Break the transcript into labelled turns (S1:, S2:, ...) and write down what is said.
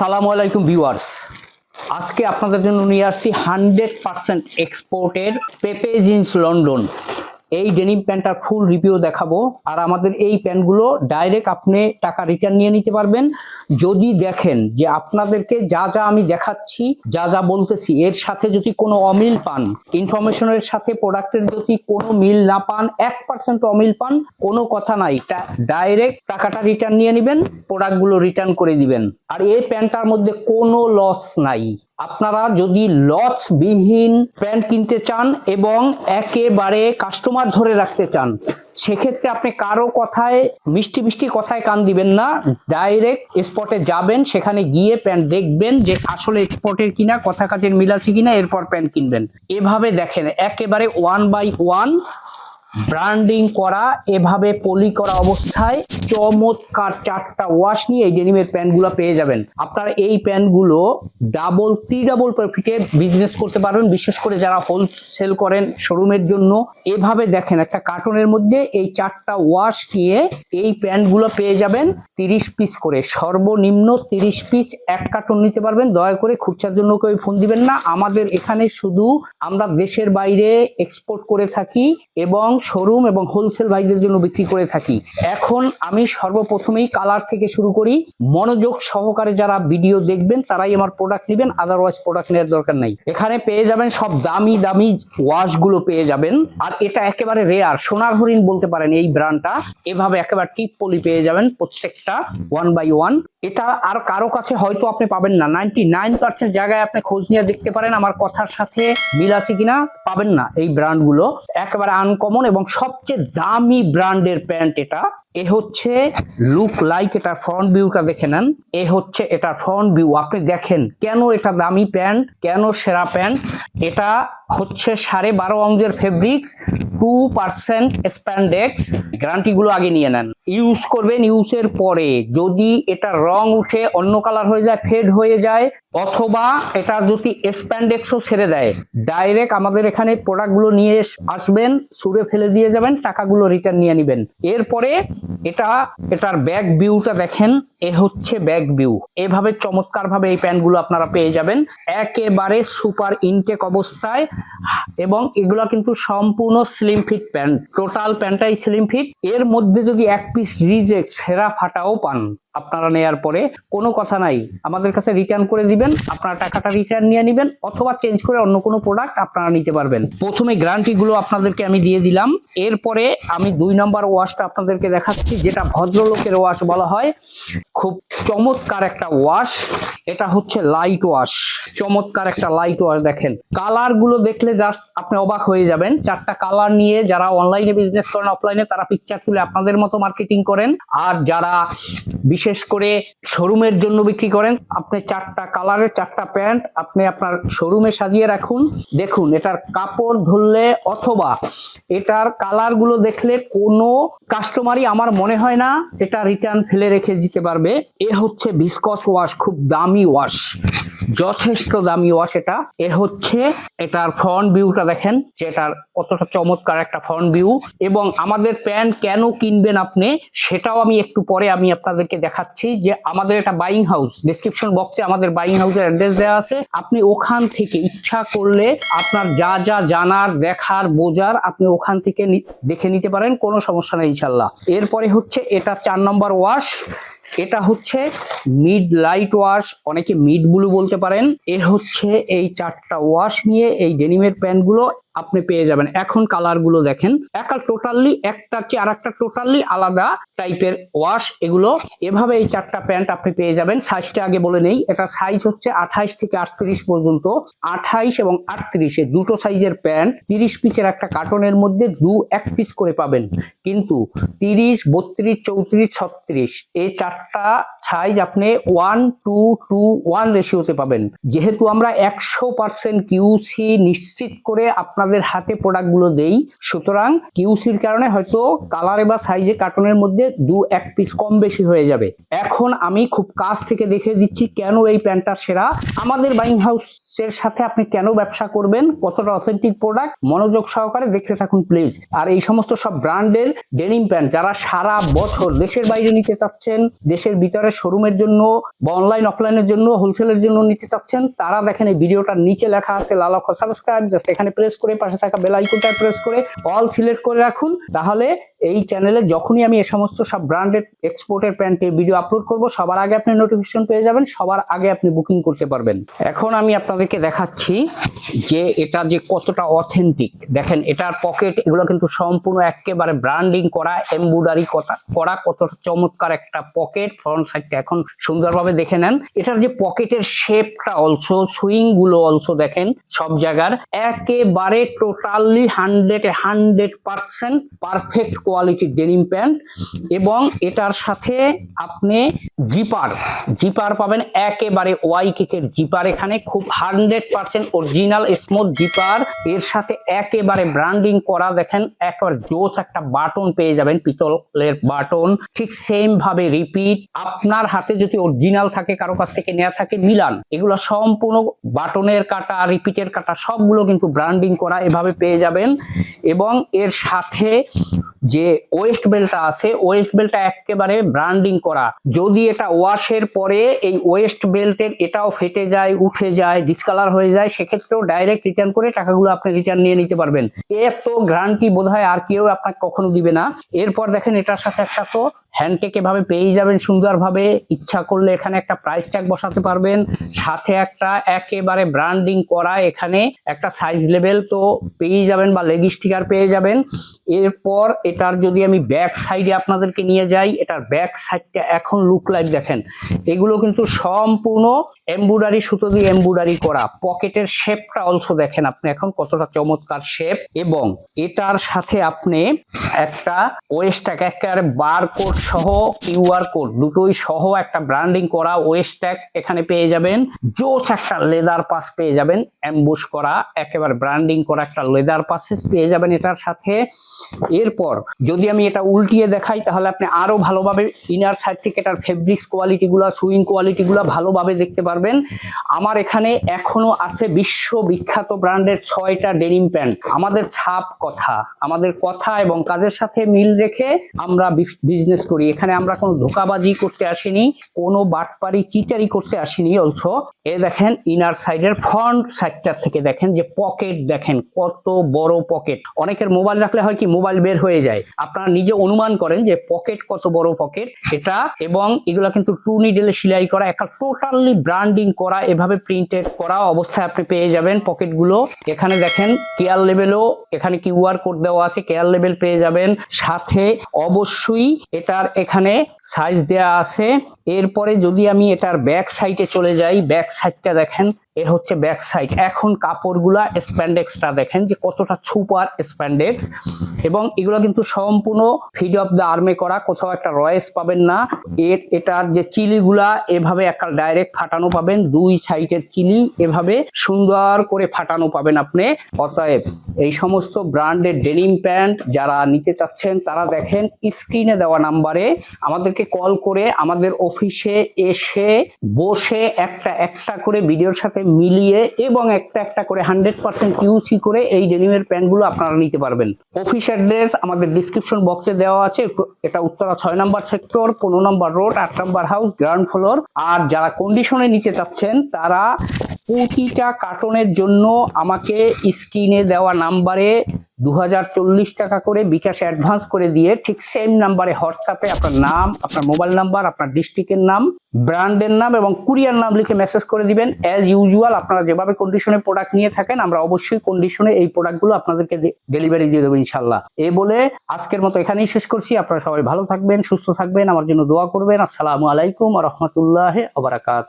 S1: আসসালামু আলাইকুম ভিউয়ার্স। আজকে আপনাদের জন্য নিয়ে আসছি হান্ড্রেড পার্সেন্ট এক্সপোর্টের পেপে জিন্স লন্ডন। এই ডেনিম প্যান্টটার ফুল রিভিউ দেখাবো। আর আমাদের এই প্যান্টগুলো ডাইরেক্ট আপনি টাকা রিটার্ন নিয়ে নিতে পারবেন। যদি দেখেন যে আপনাদেরকে যা যা আমি দেখাচ্ছি, যা যা বলতেছি, এর সাথে যদি কোনো অমিল পান ইনফরমেশনের সাথে প্রোডাক্টের যদি কোনো মিল না পান, এক পার্সেন্ট অমিল পান, কোনো কথা নাই। ডাইরেক্ট টাকাটা রিটার্ন নিয়ে নেবেন প্রোডাক্টগুলো রিটার্ন করে দিবেন। আর এই প্যান্টটার মধ্যে কোনো লস নাই। আপনারা যদি লস বিহীন প্যান্ট কিনতে চান এবং একেবারে কাস্টমার ধরে রাখতে চান, সেক্ষেত্রে আপনি কারও কথায়, মিষ্টি মিষ্টি কথায় কান দিবেন না। ডাইরেক্ট স্পটে যাবেন, সেখানে গিয়ে প্যান্ট দেখবেন যে আসলে স্পটের কিনা, কথা কাজের মিল আছে কিনা, এরপর প্যান্ট কিনবেন। এভাবে দেখেন, একেবারে ওয়ান বাই ওয়ান ব্র্যান্ডিং করা, এভাবে পলি করা অবস্থায় চমৎকার চারটা ওয়াশ নিয়ে এই ডেনিমের প্যান্টগুলো পেয়ে যাবেন। আপনারা এই প্যান্টগুলো ডাবল থ্রি ডাবল প্রফিটে বিজনেস করতে পারবেন। বিশেষ করে যারা হোলসেল করেন শোরুমের জন্য। এভাবে দেখেন, একটা কার্টনের মধ্যে এই চারটা ওয়াশ নিয়ে এই প্যান্টগুলো পেয়ে যাবেন। তিরিশ পিস করে, সর্বনিম্ন তিরিশ পিস এক কার্টন নিতে পারবেন। দয়া করে খুচরার জন্য কেউ ফোন দিবেন না। আমাদের এখানে শুধু আমরা দেশের বাইরে এক্সপোর্ট করে থাকি এবং শোরুম এবং হোলসেল ভাইদের জন্য বিক্রি করে থাকি। এখন আমি সর্বপ্রথমেই কালার থেকে শুরু করি। মনোযোগ সহকারে যারা ভিডিও দেখবেন, তারাই আমার প্রোডাক্ট নেবেন আদারওয়াইজ প্রোডাক্ট নেওয়ার দরকার নাই। এখানে পেয়ে যাবেন সব দামি দামি ওয়াশগুলো পেয়ে যাবেন। আর এটা একেবারে রেয়ার সোনার হরিণ বলতে পারেন এই ব্র্যান্ডটা এভাবে একেবারে টিপ পলি পেয়ে যাবেন প্রত্যেকটা ওয়ান বাই ওয়ান এটা আর কারও কাছে হয়তো আপনি পাবেন না। নাইনটি নাইন পার্সেন্ট জায়গায় আপনি খোঁজ নিয়ে দেখতে পারেন আমার কথার সাথে মিল আছে কিনা। পাবেন না এই ব্র্যান্ডগুলো একেবারে আনকমন এবং সবচেয়ে দামি ব্র্যান্ডের প্যান্ট এটা। এ হচ্ছে লুক লাইক এটার ফ্রন্ট ভিউটা দেখে নেন। এ হচ্ছে এটার ফ্রন্ট ভিউ আপনি দেখেন কেন এটা দামি প্যান্ট, কেন সেরা প্যান্ট? এটা হচ্ছে সাড়ে বারো অঙ্গের ফেব্রিক্স টু পার্সেন্ট স্প্যান্ডেক্স গ্যারান্টিগুলো আগে নিয়ে নেন। ইউজ করবেন ইউজের পরে। যদি এটা রং উঠে অন্য কালার হয়ে যায় ফেড হয়ে যায়, অথবা এটা যদি স্প্যান্ডেক্সও ছেড়ে দেয় ডাইরেক্ট আমাদের এখানে প্রোডাক্টগুলো নিয়ে আসবেন, ছুঁড়ে ফেলে দিয়ে যাবেন টাকাগুলো রিটার্ন নিয়ে নেবেন। এরপরে এটা এটার ব্যাক ভিউটা দেখেন। এ হচ্ছে ব্যাক ভিউ এভাবে চমৎকার ভাবে এই প্যান্টগুলো আপনারা পেয়ে যাবেন। একেবারে সুপার ইনটেক অবস্থায়। এবং এগুলো কিন্তু সম্পূর্ণ স্লিম ফিট প্যান্ট টোটাল প্যান্টটাই স্লিম ফিট এর মধ্যে যদি এক পিস রিজেক্ট সেরা ফাটাও পান আপনারা নেয়ার পরে, কোনো কথা নাই। আমাদের কাছে রিটার্ন করে দিবেন, আপনারা টাকাটা রিটার্ন নিয়ে নেবেন, অথবা চেঞ্জ করে অন্য কোনো প্রোডাক্ট আপনারা নিতে পারবেন। প্রথমে গ্যারান্টিগুলো আপনাদেরকে আমি দিয়ে দিলাম। এরপরে আমি দুই নম্বর ওয়াশটা আপনাদেরকে দেখাচ্ছি, যেটা ভদ্রলোকের ওয়াশ বলা হয়। খুব চমৎকার একটা ওয়াশ এটা হচ্ছে লাইট ওয়াশ চমৎকার একটা লাইট ওয়াশ দেখেন। কালারগুলো দেখলে জাস্ট আপনি অবাক হয়ে যাবেন। চারটা কালার নিয়ে যারা অনলাইনে বিজনেস করেন অফলাইনে তারা পিকচার তুলে আপনাদের মতো মার্কেটিং করেন। আর যারা বিশেষ করে শোরুমের জন্য বিক্রি করেন, আপনি চারটা কালারের চারটা প্যান্ট আপনি আপনার শোরুমে সাজিয়ে রাখুন। দেখুন, এটার কাপড় ধরলে অথবা এটার কালারগুলো দেখলে কোনো কাস্টমারই আমার মনে হয় না এটা রিটার্ন ফেলে রেখে দিতে পারবে। এ হচ্ছে বিস্কস ওয়াশ খুব দামি ওয়াশ যথেষ্ট দামি ওয়াশ এটা। এ হচ্ছে এটার ফ্রন্ট ভিউটা দেখেন যে এটার কতটা চমৎকার একটা ফ্রন্ট ভিউ এবং আমাদের প্যান্ট কেন কিনবেন আপনি, সেটাও আমি একটু পরে আমি আপনাদেরকে দেখাচ্ছি যে আমাদের এটা বাইং হাউস ডিসক্রিপশন বক্সে আমাদের বাইং হাউসের অ্যাড্রেস দেওয়া আছে। আপনি ওখান থেকে ইচ্ছা করলে আপনার যা যা জানার, দেখার, বোঝার, আপনি ওখান থেকে দেখে নিতে পারেন, কোনো সমস্যা নেই ইনশাল্লাহ। এরপরে হচ্ছে এটা চার নম্বর ওয়াশ এটা হচ্ছে মিড লাইট ওয়াশ অনেকে মিড ব্লু বলতে পারেন। এ হচ্ছে এই চারটা ওয়াশ নিয়ে এই ডেনিমের প্যান্টগুলো আপনি পেয়ে যাবেন। এখন কালারগুলো দেখেন। একটা টোটালি একটার চেয়ে আর একটা টোটালি আলাদা টাইপের ওয়াশ এগুলো এভাবে এই চারটা প্যান্ট আপনি পেয়ে যাবেন। সাইজটা আগে বলে নেই। এটা সাইজ হচ্ছে আঠাইশ থেকে আটত্রিশ পর্যন্ত। আঠাইশ এবং আটত্রিশে দুটো সাইজের প্যান্ট তিরিশ পিসের একটা কার্টনের মধ্যে দু এক পিস করে পাবেন। কিন্তু তিরিশ, বত্রিশ, চৌত্রিশ, ছত্রিশ এই চারটা সাইজ আপনি ওয়ান টু টু ওয়ান রেশিওতে পাবেন। যেহেতু আমরা একশো পার্সেন্ট কিউসি নিশ্চিত করে আপনাদের আপনাদের হাতে প্রোডাক্টগুলো দেই, সুতরাং কিউসির কারণে হয়তো কালারে বা সাইজে কার্টনের মধ্যে দু এক পিস কম বেশি হয়ে যাবে। এখন আমি খুব কাছ থেকে দেখে দিচ্ছি কেন এই প্যান্টটা সেরা। আমাদের বাইং হাউসের সাথে আপনি কেন ব্যবসা করবেন, কতটা অথেন্টিক প্রোডাক্ট মনোযোগ সহকারে দেখতে থাকুন প্লিজ আর এই সমস্ত সব ব্র্যান্ডের ডেনিম প্যান্ট যারা সারা বছর দেশের বাইরে নিতে চাচ্ছেন, দেশের ভিতরে শোরুমের জন্য বা অনলাইন অফলাইনের জন্য হোলসেলের জন্য নিতে চাচ্ছেন, তারা দেখেন এই ভিডিওটার নিচে লেখা আছে, লাল অক্ষর সাবস্ক্রাইব জাস্ট এখানে প্রেস করে পাশে থাকা বেল আইকনটা প্রেস করে অল সিলেক্ট করে রাখুন। তাহলে এই চ্যানেলে যখনই আমি এই সমস্ত সব ব্র্যান্ডেড এক্সপোর্টের প্যান্টের ভিডিও আপলোড করব, সবার আগে আপনি নোটিফিকেশন পেয়ে যাবেন, সবার আগে আপনি বুকিং করতে পারবেন। এখন আমি আপনাদেরকে দেখাচ্ছি যে এটা যে কতটা অথেন্টিক দেখেন, এটার পকেট এগুলো কিন্তু সম্পূর্ণ একেবারে ব্র্যান্ডিং করা এমব্রয়ডারি করা কতটা চমৎকার একটা পকেট ফ্রন্ট সাইডটা এখন সুন্দরভাবে দেখে নেন। এটার যে পকেটের শেপটা অলসো সুইংগুলো অলসো দেখেন, সব জায়গার একেবারে totally hundred hundred percent perfect কোয়ালিটির ডেনিম প্যান্ট এবং এটার সাথে আপনি জিপার জিপার পাবেন একেবারে ওয়াই কেকের জিপার এখানে খুব hundred percent original smooth zipper এর সাথে একেবারে ব্র্যান্ডিং করা দেখেন একবার জোস একটা বাটন পেয়ে যাবেন পিতলের বাটন ঠিক সেম ভাবে রিপিট আপনার হাতে যদি অরিজিনাল থাকে কারও কাছ থেকে নেওয়া থাকে মিলান। এগুলো সম্পূর্ণ বাটনের কাটা রিপিটের কাটা সবগুলো কিন্তু ব্র্যান্ডিং করা এভাবে পেয়ে যাবেন। এবং এর সাথে যে ওয়েস্ট বেলটা আছে ওয়েস্ট বেলটা একেবারে ব্র্যান্ডিং করা। যদি এটা ওয়াশের পরে এই ওয়েস্ট বেল্টের এটাও ফেটে যায়, উঠে যায় ডিসকালার হয়ে যায়, সেক্ষেত্রেও ডাইরেক্ট রিটার্ন করে টাকাগুলো আপনি রিটার্ন নিয়ে নিতে পারবেন। এর তো গ্যারান্টি বোধ হয় আর কেউ আপনাকে কখনো দিবে না। এরপর দেখেন এটার সাথে একটা তো হ্যান্ডটেক এভাবে পেয়ে যাবেন সুন্দরভাবে। ইচ্ছা করলে এখানে একটা প্রাইস ট্যাগ বসাতে পারবেন। সাথে একটা একেবারে ব্র্যান্ডিং করা এখানে একটা সাইজ লেভেল তো পেয়ে যাবেন বা লেগ স্টিকার পেয়ে যাবেন। এরপর এটার যদি আমি ব্যাক সাইডে আপনাদেরকে নিয়ে যাই, এটার ব্যাক সাইডটা এখন লুক লাইক দেখেন। এগুলো কিন্তু সম্পূর্ণ এমব্রয়ডারি সুতো দিয়ে এমব্রয়ডারি করা। পকেটের শেপটা অলসো দেখেন আপনি এখন কতটা চমৎকার শেপ এবং এটার সাথে আপনি একটা ওয়েস্ট্যাগ একেবারে বার কোড সহ কিউআর কোড দুটোই সহ একটা ব্র্যান্ডিং করা ওয়েস্ট্যাগ এখানে পেয়ে যাবেন। জোচ একটা লেদার পাস পেয়ে যাবেন। অ্যাম্বুশ করা, একেবারে ব্র্যান্ডিং করা একটা লেদার পাসেস পেয়ে যাবেন এটার সাথে। এরপর যদি আমি এটা উল্টিয়ে দেখাই, তাহলে আপনি আরও ভালোভাবে ইনার সাইড থেকে এটার ফেব্রিক্স কোয়ালিটিগুলো সুইং কোয়ালিটিগুলো ভালোভাবে দেখতে পারবেন। আমার এখানে এখনও আছে বিশ্ব বিখ্যাত ব্র্যান্ডের ছয়টা ডেনিম প্যান্ট আমাদের ছাপ কথা, আমাদের কথা এবং কাজের সাথে মিল রেখে আমরা বিজনেস করি। এখানে আমরা কোনো ধোকাবাজি করতে আসিনি, কোনো বাটপারি চিটারি করতে আসিনি অলসো এ দেখেন ইনার সাইডের ফ্রন্ট সাইডটার থেকে দেখেন যে পকেট দেখেন, কত বড় পকেট অনেকের মোবাইল রাখলে হয় কি মোবাইল বের হয়ে যায়। আপনারা নিজে অনুমান করেন যে পকেট কত বড় পকেট এটা এবং এগুলো কিন্তু টু নিডেলে সেলাই করা, একটা টোটালি ব্র্যান্ডিং করা, এভাবে প্রিন্টেড করা অবস্থায় আপনি পেয়ে যাবেন পকেটগুলো। এখানে দেখেন কেয়ার লেভেলও এখানে কিউআর কোড দেওয়া আছে কেয়ার লেভেল পেয়ে যাবেন। সাথে অবশ্যই এটার এখানে সাইজ দেয়া আছে। এরপরে যদি আমি এটার ব্যাক সাইডে চলে যাই ব্যাক সাইডটা দেখেন এ হচ্ছে ব্যাক সাইড এখন কাপড়গুলা স্প্যান্ডেক্সটা দেখেন যে কতটা সুপার স্প্যান্ডেক্স এবং এগুলো কিন্তু সম্পূর্ণ ফিড অফ দ্য আর্মে করা, কোথাও একটা রয়েস পাবেন না। এর, এটার যে চিলিগুলা, এভাবে একটা ডাইরেক্ট ফাটানো পাবেন। দুই সাইডের চিলি এভাবে সুন্দর করে ফাটানো পাবেন আপনি। অতএব এই সমস্ত ব্র্যান্ডের ডেনিম প্যান্ট যারা নিতে চাচ্ছেন, তারা দেখেন স্ক্রিনে দেওয়া নাম্বারে আমাদেরকে কল করে আমাদের অফিসে এসে বসে একটা একটা করে ভিডিওর সাথে মিলিয়ে এবং একটা একটা করে হান্ড্রেড পার্সেন্ট ইউসি করে এই ডেনিমের প্যান্টগুলো আপনারা নিতে পারবেন। অফিস অ্যাড্রেস আমাদের ডিসক্রিপশন বক্সে দেওয়া আছে। এটা উত্তরা ছয় নম্বর সেক্টর পনেরো নম্বর রোড আট নম্বর হাউস গ্রাউন্ড ফ্লোর আর যারা কন্ডিশনে নিতে চাচ্ছেন, তারা প্রতিটা কার্টনের জন্য আমাকে স্ক্রিনে দেওয়া নাম্বারে দু হাজার চল্লিশ টাকা করে বিকাশে অ্যাডভান্স করে দিয়ে ঠিক সেম নাম্বারে হোয়াটসঅ্যাপে আপনার নাম, আপনার মোবাইল নাম্বার আপনার ডিস্ট্রিক্টের নাম ব্র্যান্ডের নাম এবং কুরিয়ার নাম লিখে মেসেজ করে দিবেন। অ্যাজ ইউজুয়াল আপনারা যেভাবে কন্ডিশনে প্রোডাক্ট নিয়ে থাকেন, আমরা অবশ্যই কন্ডিশনে এই প্রোডাক্টগুলো আপনাদেরকে ডেলিভারি দিয়ে দেবো ইনশাল্লাহ এই বলে আজকের মতো এখানেই শেষ করছি। আপনারা সবাই ভালো থাকবেন, সুস্থ থাকবেন। আমার জন্য দোয়া করবেন। আসসালামু আলাইকুম রহমতুল্লাহ আবরাকাত